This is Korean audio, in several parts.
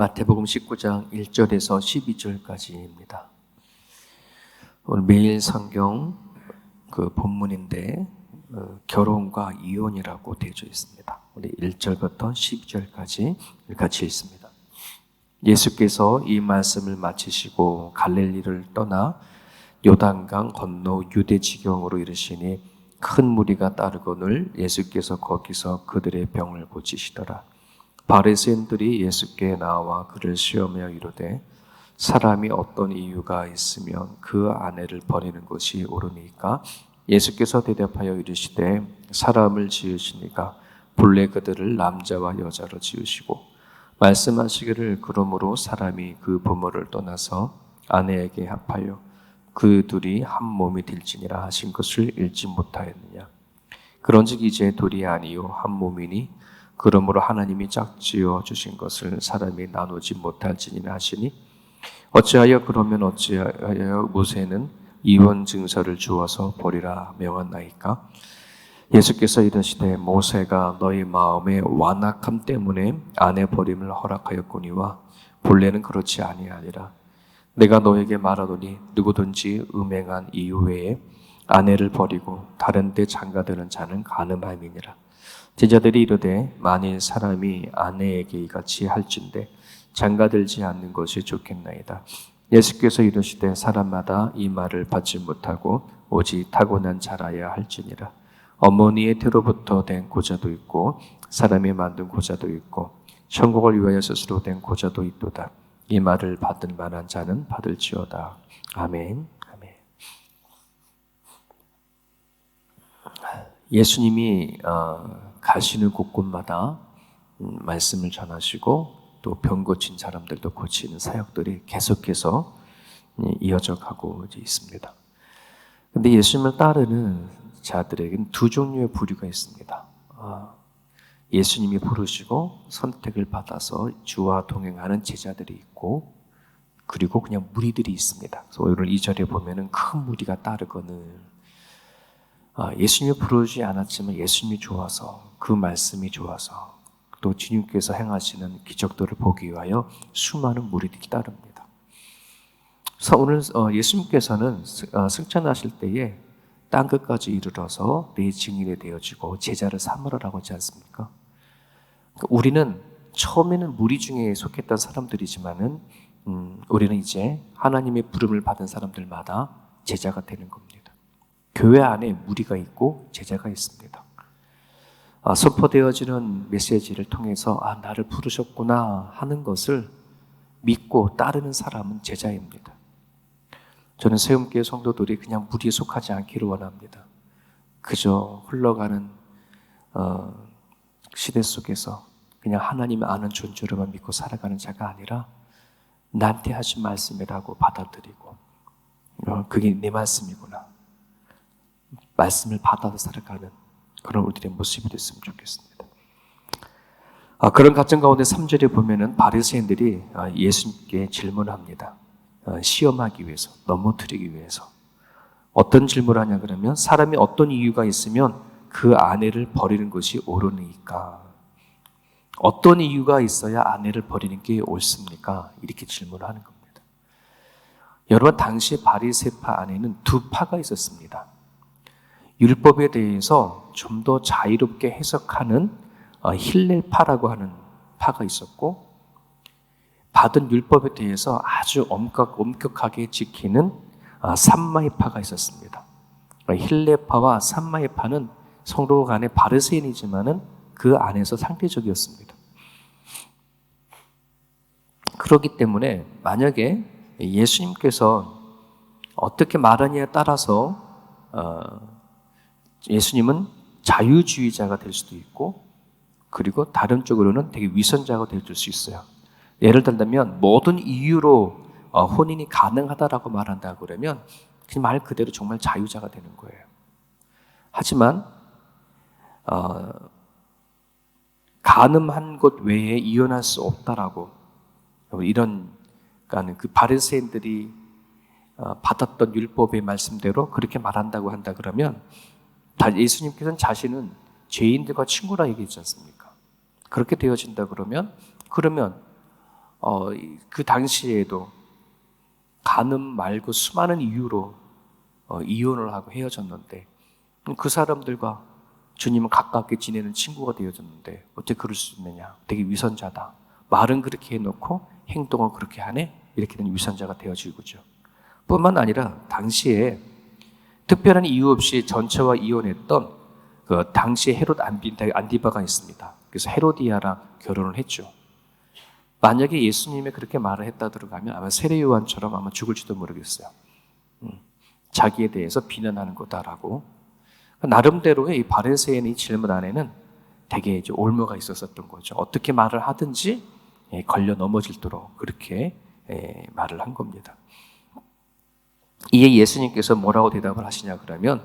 마태복음 19장 1절에서 12절까지입니다. 오늘 매일 성경 그 본문인데 어, 결혼과 이혼이라고 되어져 있습니다. 우리 1절부터 12절까지 같이 읽습니다. 예수께서 이 말씀을 마치시고 갈릴리를 떠나 요단강 건너 유대 지경으로 이르시니 큰 무리가 따르거늘 예수께서 거기서 그들의 병을 고치시더라. 바리새인들이 예수께 나와 그를 시험하여 이르되 사람이 어떤 이유가 있으면 그 아내를 버리는 것이 옳으니까 예수께서 대답하여 이르시되 사람을 지으시니까 본래 그들을 남자와 여자로 지으시고 말씀하시기를 그러므로 사람이 그 부모를 떠나서 아내에게 합하여 그 둘이 한 몸이 될지니라 하신 것을 읽지 못하였느냐. 그런즉 이제 둘이 아니요 한 몸이니 그러므로 하나님이 짝지어 주신 것을 사람이 나누지 못할지니라 하시니 어찌하여 그러면 어찌하여 모세는 이혼 증서를 주어서 버리라 명한나이까? 예수께서 이르시되 모세가 너희 마음의 완악함 때문에 아내 버림을 허락하였거니와 본래는 그렇지 아니하니라. 내가 너에게 말하노니 누구든지 음행한 이유 외에 아내를 버리고 다른 데 장가드는 자는 가늠함이니라 제자들이 이르되 만일 사람이 아내에게 이같이 할진대 장가들지 않는 것이 좋겠나이다. 예수께서 이르시되 사람마다 이 말을 받지 못하고 오직 타고난 자라야 할지니라. 어머니의 태로부터 된 고자도 있고 사람이 만든 고자도 있고 천국을 위하여 스스로 된 고자도 있도다. 이 말을 받을 만한 자는 받을지어다. 아멘. 아멘. 예수님이 어, 가시는 곳곳마다 음, 말씀을 전하시고 또 병 고친 사람들도 고치는 사역들이 계속해서 음, 이어져 가고 있습니다. 근데 예수님을 따르는 자들에게는 두 종류의 부류가 있습니다. 아, 예수님이 부르시고 선택을 받아서 주와 동행하는 제자들이 있고 그리고 그냥 무리들이 있습니다. 그래서 오늘 이 절에 보면은 큰 무리가 따르거늘 아, 예수님이 부르지 않았지만 예수님이 좋아서 그 말씀이 좋아서 또 주님께서 행하시는 기적들을 보기 위하여 수많은 무리들이 따릅니다. 그래서 오늘 어, 예수님께서는 어, 승천하실 때에 땅 끝까지 이르러서 내 증인이 되어지고 제자를 삼으라고 하지 않습니까? 그러니까 우리는 처음에는 무리 중에 속했던 사람들이지만은 음, 우리는 이제 하나님의 부름을 받은 사람들마다 제자가 되는 겁니다. 교회 안에 무리가 있고 제자가 있습니다. 아, 선포되어지는 메시지를 통해서 아 나를 부르셨구나 하는 것을 믿고 따르는 사람은 제자입니다. 저는 세움교회 성도들이 그냥 무리에 속하지 않기를 원합니다. 그저 흘러가는 어, 시대 속에서 그냥 하나님 아는 존재로만 믿고 살아가는 자가 아니라 나한테 하신 말씀이라고 받아들이고 어, 그게 내 말씀이구나. 말씀을 받아서 살아가는 그런 우리들의 모습이 됐으면 좋겠습니다. 아, 그런 가정 가운데 3절에 보면은 바리새인들이 아, 예수님께 질문합니다. 아, 시험하기 위해서, 넘어뜨리기 위해서. 어떤 질문을 하냐 그러면 사람이 어떤 이유가 있으면 그 아내를 버리는 것이 옳으니까. 어떤 이유가 있어야 아내를 버리는 게 옳습니까? 이렇게 질문을 하는 겁니다. 여러분 당시 바리새파 안에는 두 파가 있었습니다. 율법에 대해서 좀 더 자유롭게 해석하는 어, 힐렐파라고 하는 파가 있었고 받은 율법에 대해서 아주 엄격, 엄격하게 지키는 어, 산마이파가 있었습니다. 힐레파와 산마이파는 성도 간의 바르세인이지만은 그 안에서 상대적이었습니다. 그렇기 때문에 만약에 예수님께서 어떻게 말하냐에 따라서 어, 예수님은 자유주의자가 될 수도 있고 그리고 다른 쪽으로는 되게 위선자가 될 수 있어요. 예를 들면 모든 이유로 어, 혼인이 가능하다라고 말한다 그러면 그 말 그대로 정말 자유자가 되는 거예요. 하지만 어, 가늠한 것 외에 이혼할 수 없다라고 이런 그러니까 그 바리새인들이 어, 받았던 율법의 말씀대로 그렇게 말한다고 한다 그러면 예수님께서는 자신은 죄인들과 친구라 얘기했지 않습니까? 그렇게 되어진다 그러면 그러면 어, 그 당시에도 간음 말고 수많은 이유로 어, 이혼을 하고 헤어졌는데 그 사람들과 주님은 가깝게 지내는 친구가 되어졌는데 어떻게 그럴 수 있느냐? 되게 위선자다. 말은 그렇게 해놓고 행동은 그렇게 하네? 이렇게 된 위선자가 되어지고죠. 뿐만 아니라 당시에 특별한 이유 없이 전처와 이혼했던 그 당시 헤롯 안디바, 안디바가 있습니다. 그래서 헤로디아랑 결혼을 했죠. 만약에 예수님이 그렇게 말을 했다 들어가면 아마 세례 요한처럼 아마 죽을지도 모르겠어요. 음, 자기에 대해서 비난하는 거다라고 나름대로의 이 바레세인의 질문 안에는 되게 이제 올무가 있었었던 거죠. 어떻게 말을 하든지 예, 걸려 넘어질도록 그렇게 예, 말을 한 겁니다. 이에 예수님께서 뭐라고 대답을 하시냐 그러면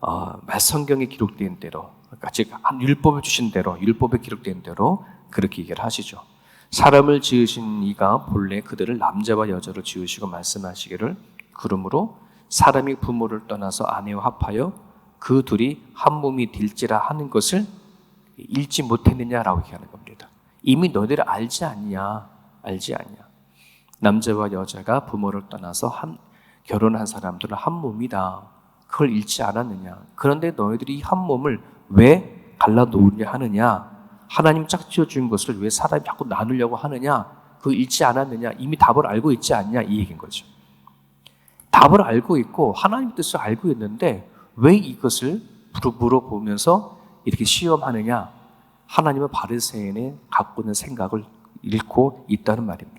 어, 성경에 기록된 대로 즉한 율법을 주신 대로 율법에 기록된 대로 그렇게 얘기를 하시죠. 사람을 지으신 이가 본래 그들을 남자와 여자로 지으시고 말씀하시기를 그러므로 사람이 부모를 떠나서 아내와 합하여 그 둘이 한 몸이 될지라 하는 것을 읽지 못했느냐라고 얘기하는 겁니다. 이미 너희들 알지 않냐? 알지 않냐? 남자와 여자가 부모를 떠나서 한 결혼한 사람들은 한 몸이다. 그걸 읽지 않았느냐? 그런데 너희들이 한 몸을 왜 갈라 놓으려 하느냐? 하나님 짝지어 준 것을 왜 사람이 자꾸 나누려고 하느냐? 그 읽지 않았느냐? 이미 답을 알고 있지 않냐? 이 얘기인 거죠. 답을 알고 있고 하나님 뜻을 알고 있는데 왜 이것을 물어보면서 이렇게 시험하느냐? 하나님은 바르세인의 갖고 있는 생각을 잃고 있다는 말입니다.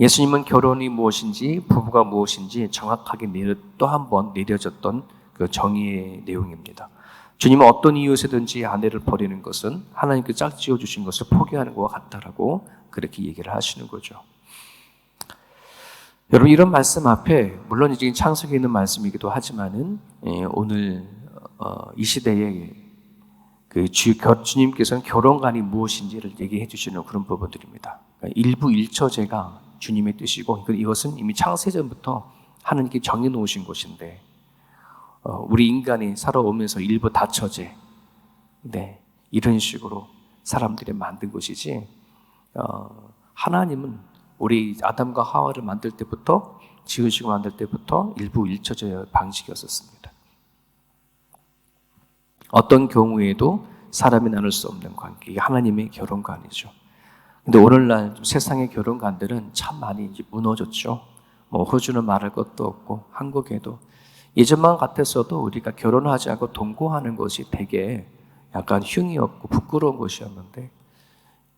예수님은 결혼이 무엇인지 부부가 무엇인지 정확하게 또 한 번 내려졌던 그 정의의 내용입니다. 주님은 어떤 이유에서든지 아내를 버리는 것은 하나님께 짝지어 주신 것을 포기하는 것과 같다라고 그렇게 얘기를 하시는 거죠. 여러분 이런 말씀 앞에 물론 이제 창세기에 있는 말씀이기도 하지만은 예, 오늘 어, 이 시대에 그 주, 주님께서는 결혼관이 무엇인지를 얘기해 주시는 그런 부분들입니다. 그러니까 일부 일처제가 주님의 뜻이고 이것은 이미 창세전부터 하나님께 정해 놓으신 것인데 어, 우리 인간이 살아오면서 일부 다처제, 네 이런 식으로 사람들이 만든 것이지 어, 하나님은 우리 아담과 하와를 만들 때부터 지으시고 만들 때부터 일부 일처제 방식이었었습니다. 어떤 경우에도 사람이 나눌 수 없는 관계, 이게 하나님의 결혼 관이죠. 근데 오늘날 세상의 결혼관들은 참 많이 무너졌죠. 뭐 호주는 말할 것도 없고 한국에도 예전만 같았어도 우리가 결혼하지 않고 동거하는 것이 되게 약간 흉이 없고 부끄러운 것이었는데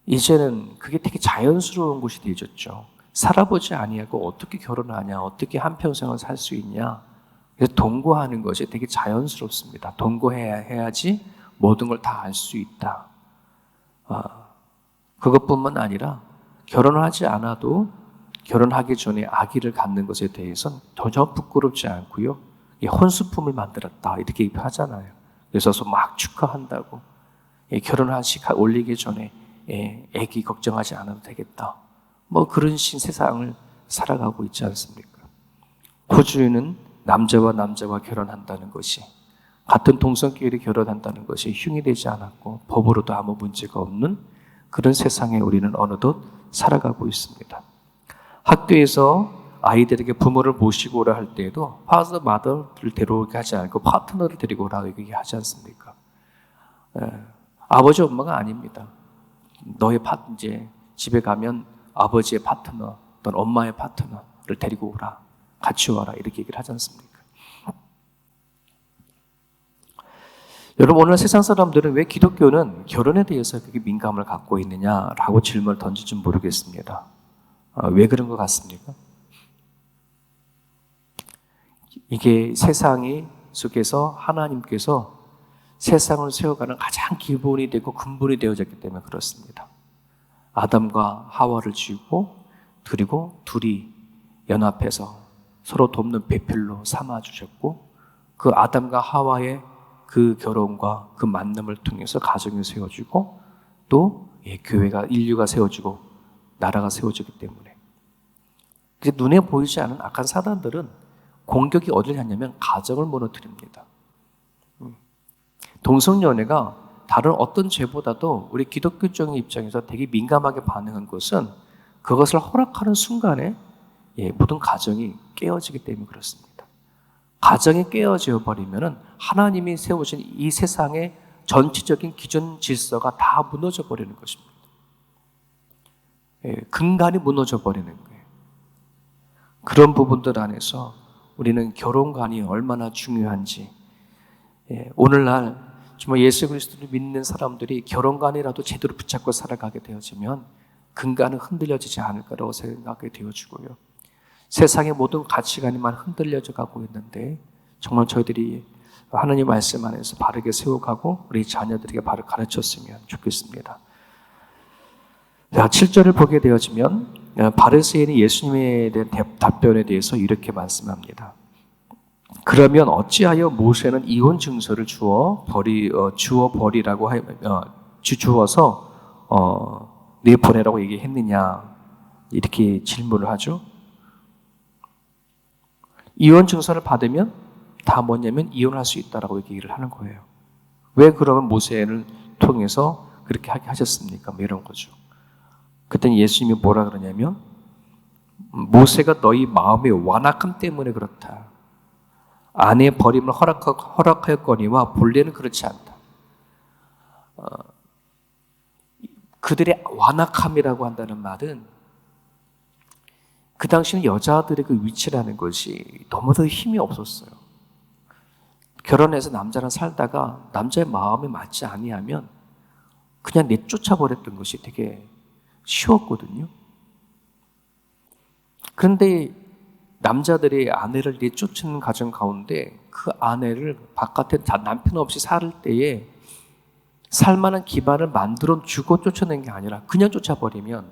이제는 그게 되게 자연스러운 것이 되어졌죠. 살아보지 아니하고 어떻게 결혼하냐, 어떻게 한 평생을 살 수 있냐. 그래서 동거하는 것이 되게 자연스럽습니다. 동거해야 해야지 모든 걸 다 알 수 있다. 아, 그것뿐만 아니라 결혼을 하지 않아도 결혼하기 전에 아기를 갖는 것에 대해서는 전혀 부끄럽지 않고요. 혼수품을 만들었다 이렇게 하잖아요. 그래서 막 축하한다고 결혼한 시 올리기 전에 아기 걱정하지 않아도 되겠다. 뭐 그런 신 세상을 살아가고 있지 않습니까? 호주에는 남자와 남자가 결혼한다는 것이 같은 동성끼리 결혼한다는 것이 흉이 되지 않았고 법으로도 아무 문제가 없는 그런 세상에 우리는 어느덧 살아가고 있습니다. 학교에서 아이들에게 부모를 모시고 오라 할 때에도 파더 마더를 데려오게 하지 않고 파트너를 데리고 오라 얘기하지 않습니까? 예, 아버지 엄마가 아닙니다. 너의 파 이제 집에 가면 아버지의 파트너 또는 엄마의 파트너를 데리고 오라. 같이 와라. 이렇게 얘기를 하지 않습니까? 여러분 오늘 세상 사람들은 왜 기독교는 결혼에 대해서 그렇게 민감을 갖고 있느냐라고 질문을 던질지 모르겠습니다. 아, 왜 그런 것 같습니까? 이게 세상이 속에서 하나님께서 세상을 세워가는 가장 기본이 되고 근본이 되어졌기 때문에 그렇습니다. 아담과 하와를 지고 그리고 둘이 연합해서 서로 돕는 배필로 삼아 주셨고 그 아담과 하와의 그 결혼과 그 만남을 통해서 가정이 세워지고 또 예, 교회가 인류가 세워지고 나라가 세워지기 때문에 눈에 보이지 않은 악한 사단들은 공격이 어디를 하냐면 가정을 무너뜨립니다. 음. 동성연애가 다른 어떤 죄보다도 우리 기독교적인 입장에서 되게 민감하게 반응한 것은 그것을 허락하는 순간에 예, 모든 가정이 깨어지기 때문에 그렇습니다. 가정이 깨어져 버리면은 하나님이 세우신 이 세상의 전체적인 기존 질서가 다 무너져 버리는 것입니다. 예, 근간이 무너져 버리는 거예요. 그런 부분들 안에서 우리는 결혼관이 얼마나 중요한지 예, 오늘날 정말 예수 그리스도를 믿는 사람들이 결혼관이라도 제대로 붙잡고 살아가게 되어지면 근간은 흔들려지지 않을 거라고 생각하게 되어지고요. 세상의 모든 가치관이만 흔들려져 가고 있는데 정말 저희들이 하나님 말씀 안에서 바르게 세워가고 우리 자녀들에게 바로 가르쳤으면 좋겠습니다. 자, 7절을 보게 되어지면 어, 바르세인이 예수님에 대한 답변에 대해서 이렇게 말씀합니다. 그러면 어찌하여 모세는 이혼 증서를 주어 버리 어, 주어 버리라고 하, 어, 주 주어서 어, 내보내라고 얘기했느냐 이렇게 질문을 하죠. 이혼 증서를 받으면 다 뭐냐면 이혼할 수 있다라고 얘기를 하는 거예요. 왜 그러면 모세를 통해서 그렇게 하게 하셨습니까? 뭐 이런 거죠. 그때는 예수님이 뭐라 그러냐면 모세가 너희 마음의 완악함 때문에 그렇다. 아내 버림을 허락하, 허락하였거니와 본래는 그렇지 않다. 어, 그들의 완악함이라고 한다는 말은 그 당시는 여자들의 그 위치라는 것이 너무도 힘이 없었어요. 결혼해서 남자랑 살다가 남자의 마음에 맞지 아니하면 그냥 내쫓아 버렸던 것이 되게 쉬웠거든요. 그런데 남자들이 아내를 내쫓는 가정 가운데 그 아내를 바깥에 남편 없이 살 때에 살만한 기반을 만들어 주고 쫓아낸 게 아니라 그냥 쫓아버리면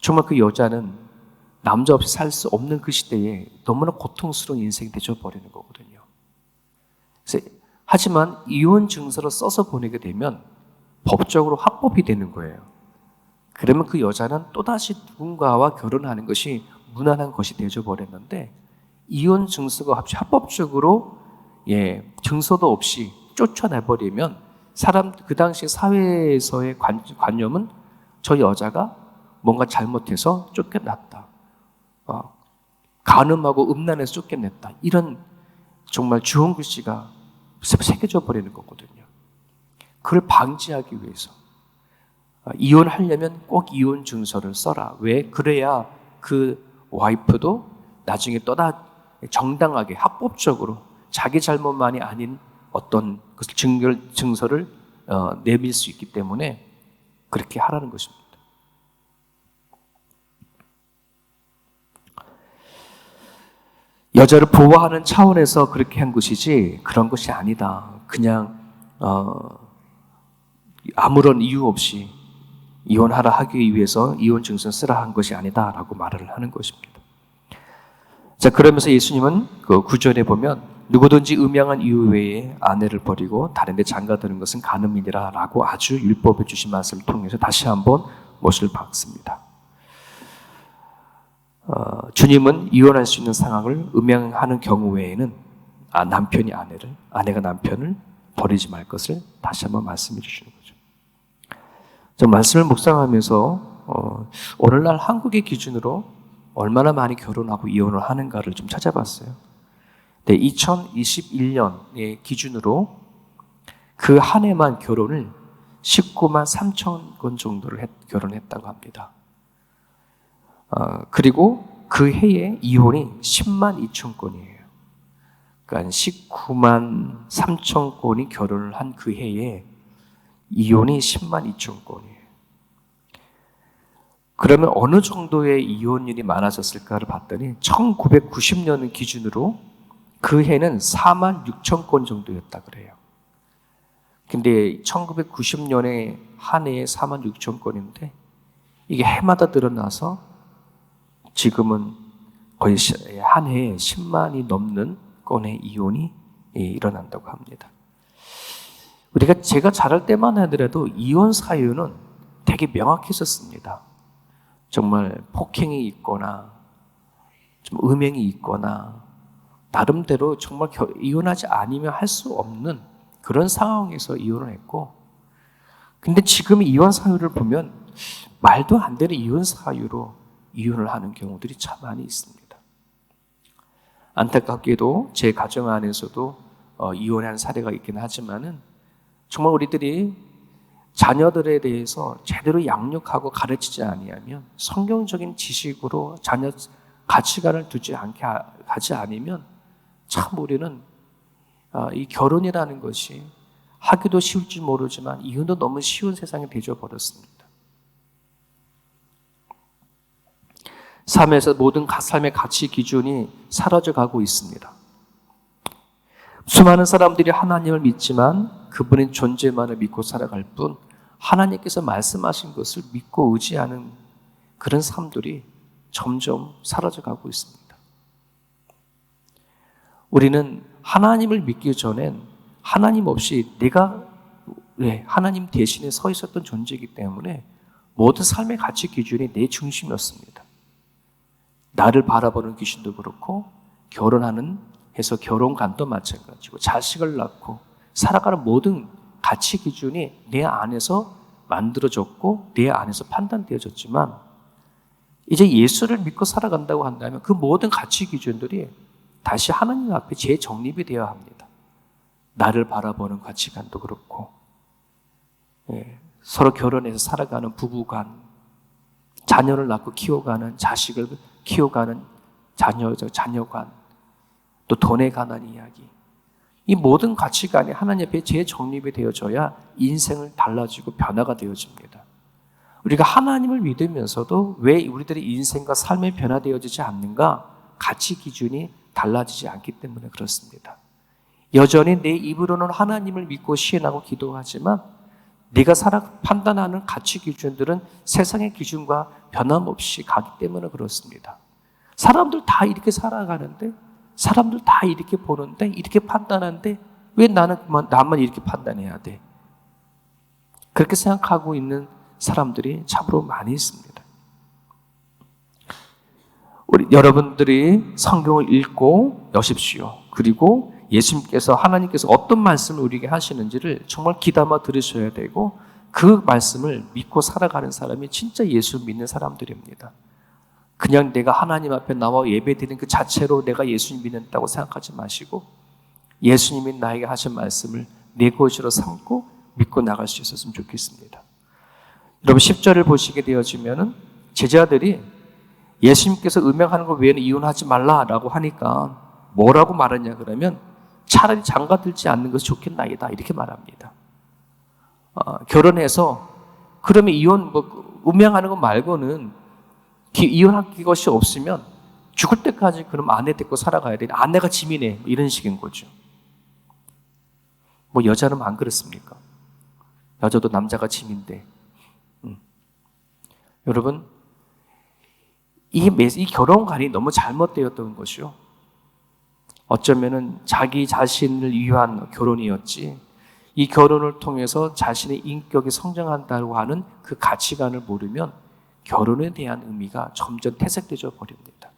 정말 그 여자는 남자 없이 살 수 없는 그 시대에 너무나 고통스러운 인생이 되어버리는 거거든요. 하지만 이혼 증서를 써서 보내게 되면 법적으로 합법이 되는 거예요. 그러면 그 여자는 또다시 누군가와 결혼하는 것이 무난한 것이 되어 버렸는데 이혼 증서가 합 합법적으로 예, 증서도 없이 쫓아내 버리면 사람 그 당시 사회에서의 관, 관념은 저 여자가 뭔가 잘못해서 쫓겨났다. 어, 간음하고 음란해서 쫓겨냈다. 이런 정말 주홍 글씨가 새겨져 버리는 거거든요. 그걸 방지하기 위해서 어, 이혼하려면 꼭 이혼 증서를 써라. 왜? 그래야 그 와이프도 나중에 떠나 정당하게 합법적으로 자기 잘못만이 아닌 어떤 것을 증거, 증서를 어, 내밀 수 있기 때문에 그렇게 하라는 것입니다. 여자를 보호하는 차원에서 그렇게 한 것이지 그런 것이 아니다. 그냥 어, 아무런 이유 없이 이혼하라 하기 위해서 이혼 증서 쓰라 한 것이 아니다라고 말을 하는 것입니다. 자, 그러면서 예수님은 그 구절에 보면 누구든지 음양한 이유 외에 아내를 버리고 다른 데 장가드는 것은 간음이니라라고 아주 율법에 주신 말씀을 통해서 다시 한번 못을 박습니다. 어, 주님은 이혼할 수 있는 상황을 음양하는 경우 외에는 아, 남편이 아내를, 아내가 남편을 버리지 말 것을 다시 한번 말씀해 주시는 거죠. 저 말씀을 묵상하면서 어, 오늘날 한국의 기준으로 얼마나 많이 결혼하고 이혼을 하는가를 좀 찾아봤어요. 네, 2021년의 기준으로 그 한 해만 결혼을 19만 3천 건 정도를 했, 결혼했다고 합니다. 어, 그리고 그 해에 이혼이 10만 2천 건이에요. 그러니까 19만 3천 건이 결혼을 한 그 해에 이혼이 10만 2천 건이에요. 그러면 어느 정도의 이혼율이 많아졌을까를 봤더니 1990년을 기준으로 그 해는 4만 6천 건 정도였다 그래요. 근데 1990년에 한 해에 4만 6천 건인데 이게 해마다 늘어나서 지금은 거의 한 해에 10만이 넘는 건의 이혼이 일어난다고 합니다. 우리가 제가 자랄 때만 하더라도 이혼 사유는 되게 명확했었습니다. 정말 폭행이 있거나 좀 음행이 있거나 나름대로 정말 이혼하지 않으면 할 수 없는 그런 상황에서 이혼을 했고, 근데 지금 이혼 사유를 보면 말도 안 되는 이혼 사유로 이혼을 하는 경우들이 참 많이 있습니다. 안타깝게도 제 가정 안에서도 어, 이혼한 사례가 있긴 하지만은 정말 우리들이 자녀들에 대해서 제대로 양육하고 가르치지 아니하면 성경적인 지식으로 자녀 가치관을 두지 않게 하지 않으면 참 우리는 어, 이 결혼이라는 것이 하기도 쉬울지 모르지만 이혼도 너무 쉬운 세상이 되져 버렸습니다. 삶에서 모든 삶의 가치 기준이 사라져 가고 있습니다. 수많은 사람들이 하나님을 믿지만 그분의 존재만을 믿고 살아갈 뿐 하나님께서 말씀하신 것을 믿고 의지하는 그런 삶들이 점점 사라져 가고 있습니다. 우리는 하나님을 믿기 전엔 하나님 없이 내가 왜 하나님 대신에 서 있었던 존재이기 때문에 모든 삶의 가치 기준이 내 중심이었습니다. 나를 바라보는 귀신도 그렇고 결혼하는 해서 결혼 관도 마찬가지고 자식을 낳고 살아가는 모든 가치 기준이 내 안에서 만들어졌고 내 안에서 판단되어졌지만 이제 예수를 믿고 살아간다고 한다면 그 모든 가치 기준들이 다시 하나님 앞에 재정립이 되어야 합니다. 나를 바라보는 가치관도 그렇고 예, 서로 결혼해서 살아가는 부부간 자녀를 낳고 키워가는 자식을 키워가는 자녀, 자녀관, 또 돈에 관한 이야기. 이 모든 가치관이 하나님 앞에 재정립이 되어져야 인생을 달라지고 변화가 되어집니다. 우리가 하나님을 믿으면서도 왜 우리들의 인생과 삶이 변화되어지지 않는가? 가치 기준이 달라지지 않기 때문에 그렇습니다. 여전히 내 입으로는 하나님을 믿고 시인하고 기도하지만 네가 살아 판단하는 가치 기준들은 세상의 기준과 변함없이 가기 때문에 그렇습니다. 사람들 다 이렇게 살아가는데, 사람들 다 이렇게 보는데, 이렇게 판단하는데, 왜 나는 나만 이렇게 판단해야 돼? 그렇게 생각하고 있는 사람들이 참으로 많이 있습니다. 우리 여러분들이 성경을 읽고 여십시오. 그리고 예수님께서 하나님께서 어떤 말씀을 우리에게 하시는지를 정말 귀담아 들으셔야 되고 그 말씀을 믿고 살아가는 사람이 진짜 예수 믿는 사람들입니다. 그냥 내가 하나님 앞에 나와 예배드리는 그 자체로 내가 예수님 믿는다고 생각하지 마시고 예수님이 나에게 하신 말씀을 내 것으로 삼고 믿고 나갈 수 있었으면 좋겠습니다. 여러분 10절을 보시게 되어지면은 제자들이 예수님께서 음행하는 것 외에는 이혼하지 말라라고 하니까 뭐라고 말하냐 그러면 차라리 장가 들지 않는 것이 좋겠나이다. 이렇게 말합니다. 어, 결혼해서 그러면 이혼 뭐 음양하는 것 말고는 이혼할 것이 없으면 죽을 때까지 그럼 아내 데리고 살아가야 돼. 아내가 짐이네. 이런 식인 거죠. 뭐 여자는 안 그렇습니까? 여자도 남자가 짐인데. 음. 여러분, 이, 이 결혼관이 너무 잘못되었던 것이요. 어쩌면은 자기 자신을 위한 결혼이었지. 이 결혼을 통해서 자신의 인격이 성장한다고 하는 그 가치관을 모르면 결혼에 대한 의미가 점점 퇴색되져 버립니다.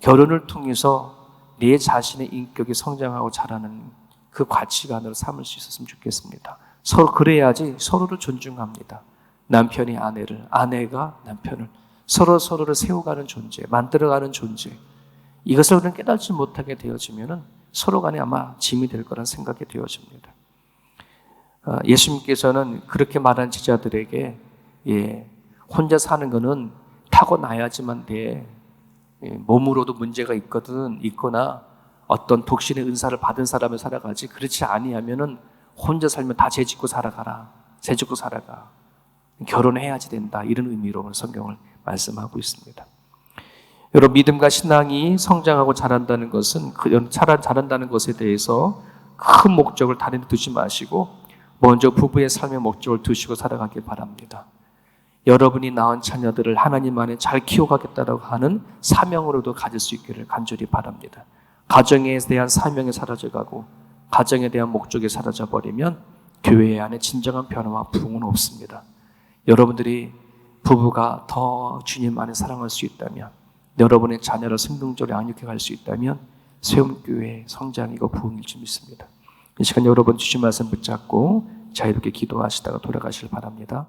결혼을 통해서 내 자신의 인격이 성장하고 자라는 그 가치관으로 삼을 수 있었으면 좋겠습니다. 서로 그래야지 서로를 존중합니다. 남편이 아내를, 아내가 남편을 서로 서로를 세워가는 존재, 만들어가는 존재. 이것을 우리는 깨닫지 못하게 되어지면은 서로 간에 아마 짐이 될 거란 생각이 되어집니다. 어, 예수님께서는 그렇게 말한 제자들에게 예, 혼자 사는 것은 타고나야지만 돼. 예, 몸으로도 문제가 있거든 있거나 어떤 독신의 은사를 받은 사람을 살아가지 그렇지 아니하면은 혼자 살면 다 죄짓고 살아가라. 죄짓고 살아가. 결혼해야지 된다. 이런 의미로 성경을 말씀하고 있습니다. 여러분 믿음과 신앙이 성장하고 자란다는 것은 그 자란 자란다는 것에 대해서 큰 목적을 다른 데 두지 마시고 먼저 부부의 삶의 목적을 두시고 살아가길 바랍니다. 여러분이 낳은 자녀들을 하나님 안에 잘 키워가겠다라고 하는 사명으로도 가질 수 있기를 간절히 바랍니다. 가정에 대한 사명이 사라져가고 가정에 대한 목적이 사라져 버리면 교회 안에 진정한 변화와 부흥은 없습니다. 여러분들이 부부가 더 주님 안에 사랑할 수 있다면 여러분의 자녀를 성공적으로 양육해 갈 수 있다면 세움교회 성장이고 부흥일 줄 믿습니다. 이 시간 여러분 주신 말씀 붙잡고 자유롭게 기도하시다가 돌아가실 바랍니다.